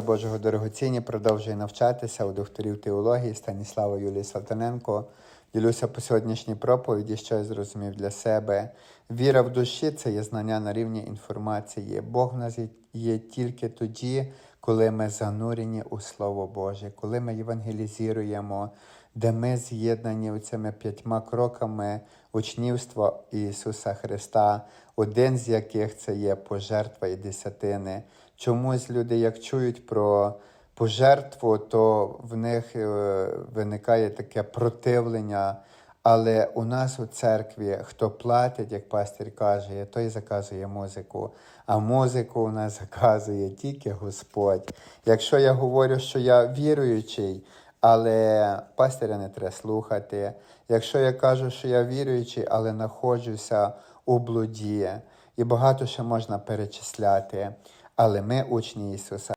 Божого дорогоцінні продовжує навчатися у докторів теології Станіслава Юлії Салтаненко. Ділюся по сьогоднішній проповіді, що я зрозумів для себе. Віра в душі це є знання на рівні інформації. Бог в нас є- тільки тоді, коли ми занурені у Слово Боже, коли ми євангелізуємо, де ми з'єднані цими п'ятьма кроками учнівства Ісуса Христа, один з яких це є пожертва і десятини. Чомусь люди, як чують про пожертву, то в них е, виникає таке противлення. Але у нас у церкві, хто платить, як пастир каже, той заказує музику. А музику у нас заказує тільки Господь. Якщо я говорю, що я віруючий, але пастиря не треба слухати. Якщо я кажу, що я віруючий, але знаходжуся у блуді, і багато ще можна перечисляти. Але ми учні Ісуса.